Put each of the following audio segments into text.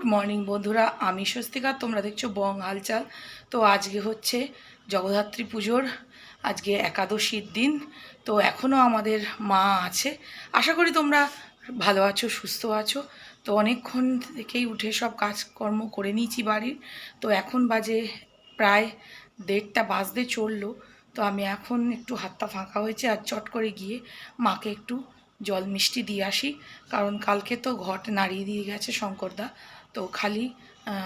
Good morning বন্ধুরা। আমি স্বস্তিকা, তোমরা দেখছ বং হালচাল। তো আজকে হচ্ছে জগদ্ধাত্রী পুজোর, আজকে একাদশীর দিন। তো এখনও আমাদের মা আছে। আশা করি তোমরা ভালো আছো, সুস্থ আছো। তো অনেকক্ষণ থেকেই উঠে সব কাজকর্ম করে নিয়েছি বাড়ির। তো এখন বাজে প্রায় দেড়টা, বাজতে চলল। তো আমি এখন একটু হাতটা ফাঁকা হয়েছে আর চট করে গিয়ে মাকে একটু জল মিষ্টি দিয়ে আসি। কারণ কালকে তো ঘট নাড়িয়ে দিয়ে গেছে শঙ্করদা। তো খালি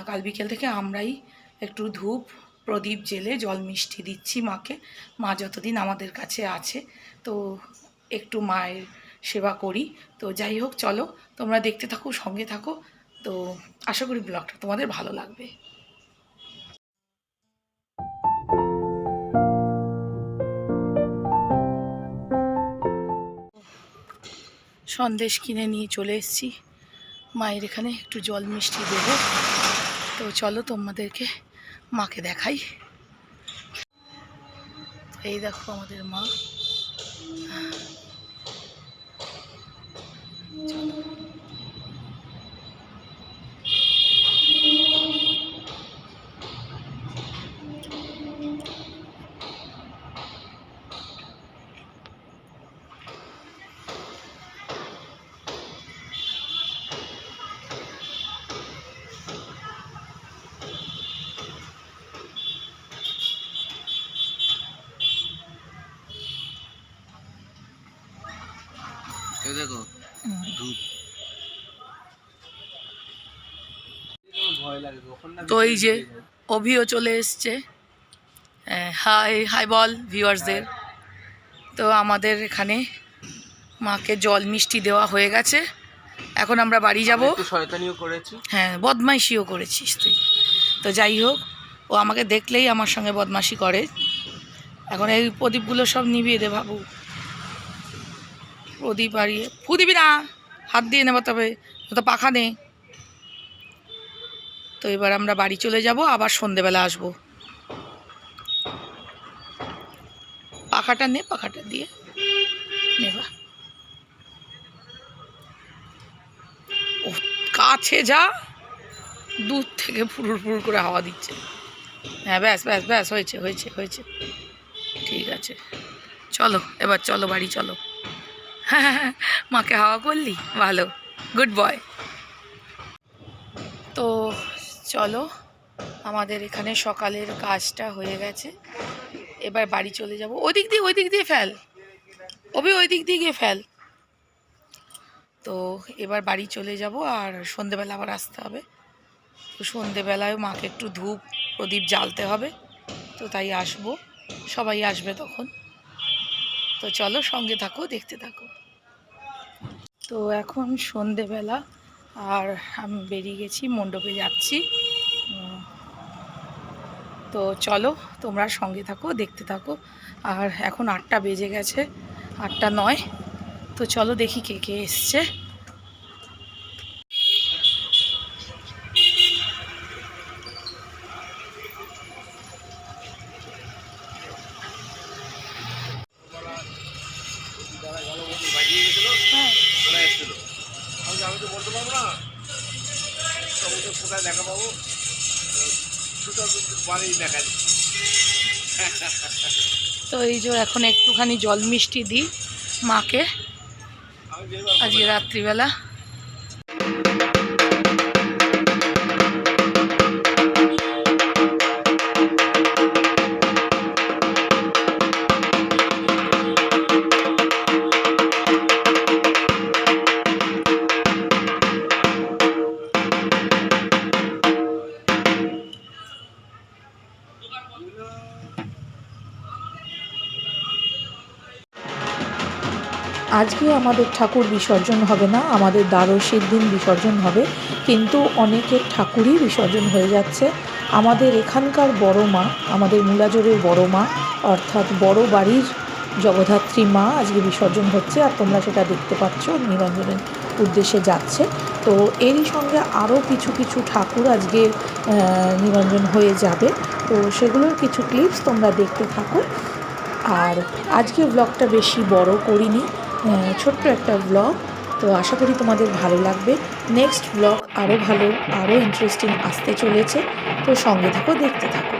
কাল বিকেল থেকে আমরাই একটু ধূপ, প্রদীপ জেলে জল মিষ্টি দিচ্ছি মাকে। মা যতদিন আমাদের কাছে আছে, তো একটু মায়ের সেবা করি। তো যাই হোক, চলো, তোমরা দেখতে থাকো, সঙ্গে থাকো। তো আশা করি ব্লগটা তোমাদের ভালো লাগবে। সন্দেশ কিনে নিয়ে চলে এসেছি। মায়ের এখানে একটু জল মিষ্টি দেব। তো চলো তোমাদেরকে মাকে দেখাই। এই দেখো আমাদের মা। তো এই যে অভিও চলে এসছে। হাই হাই বল ভিউয়ার্সদের তো আমাদের এখানে মাকে জল মিষ্টি দেওয়া হয়ে গেছে। এখন আমরা বাড়ি যাব। একটু শয়তানিও করেছি। হ্যাঁ বদমাইশিও করেছিস তুই। তো যাই হোক ও আমাকে দেখলেই আমার সঙ্গে বদমাশি করে। এখন এই প্রদীপগুলো সব নিভিয়ে দে বাবু। প্রদীপ হারিয়ে ফু দিবি না হাত দিয়ে নেব তবে তো পাখা নেই তো এবার আমরা বাড়ি চলে যাব, আবার সন্ধেবেলা আসব। পাখাটা নে, পাখাটা দিয়ে। নেবা ও, কাছে যা। দূর থেকে ফুরুর ফুরুর করে হাওয়া দিচ্ছে। হ্যাঁ ব্যাস ব্যাস ব্যাস, হয়েছে হয়েছে হয়েছে। ঠিক আছে। চলো, এবার চলো বাড়ি, চলো। মাকে হাওয়া করলি? ভালো। Good boy. তো চলো, আমাদের এখানে সকালের কাজটা হয়ে গেছে। এবার বাড়ি চলে যাব। ওই দিক দিয়ে ওই দিক দিয়ে ফেল। অবি ওই দিক দিয়ে গিয়ে ফেল। তো এবার বাড়ি চলে যাব আর সন্ধেবেলা আবার আসতে হবে। তো সন্ধেবেলায় মাকে একটু ধূপ, প্রদীপ জ্বালতে হবে। তো তাই আসব। সবাই আসবে তখন। তো চলো সঙ্গে থাকো, দেখতে থাকো। তো এখন সন্ধেবেলা। আর আমি বেরিয়ে গেছি, মণ্ডপে যাচ্ছি। তো চলো, তোমরা সঙ্গে থাকো, দেখতে থাকো। আর এখন আটটা বেজে গেছে, আটটা নয়। তো চলো দেখি কে কে এসছে। তো এই যে এখন একটুখানি জল মিষ্টি দিই মাকে। আজকে রাত্রিবেলা। আজকে আমাদের ঠাকুর বিসর্জন হবে না, আমাদের দ্বাদশীর দিন বিসর্জন হবে, কিন্তু অনেকের ঠাকুরই বিসর্জন হয়ে যাচ্ছে। আমাদের এখানকার বড় মা, আমাদের মূলাজোরের বড় মা, অর্থাৎ বড় বাড়ির জগদ্ধাত্রী মা আজকে বিসর্জন হচ্ছে, আর তোমরা সেটা দেখতে পাচ্ছ নিরঞ্জনের উদ্দেশ্যে যাচ্ছে। তো এরই সঙ্গে আরও কিছু কিছু ঠাকুর আজকে নিরঞ্জন হয়ে যাবে। তো সেগুলোর কিছু ক্লিপস তোমরা দেখতে থাকো। আর আজকে ব্লগটা বেশি বড় করিনি। ছোট্ট একটা ব্লগ তো আশা করি তোমাদের ভালো লাগবে। নেক্সট ব্লগ আরও ভালো আরও ইন্টারেস্টিং আসতে চলেছে। তো সঙ্গে থাকো দেখতে থাকো।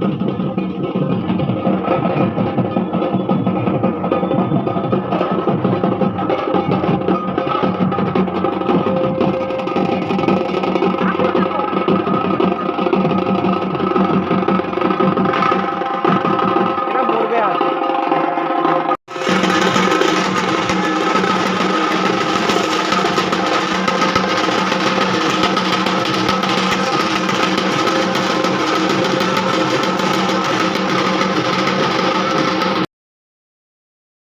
you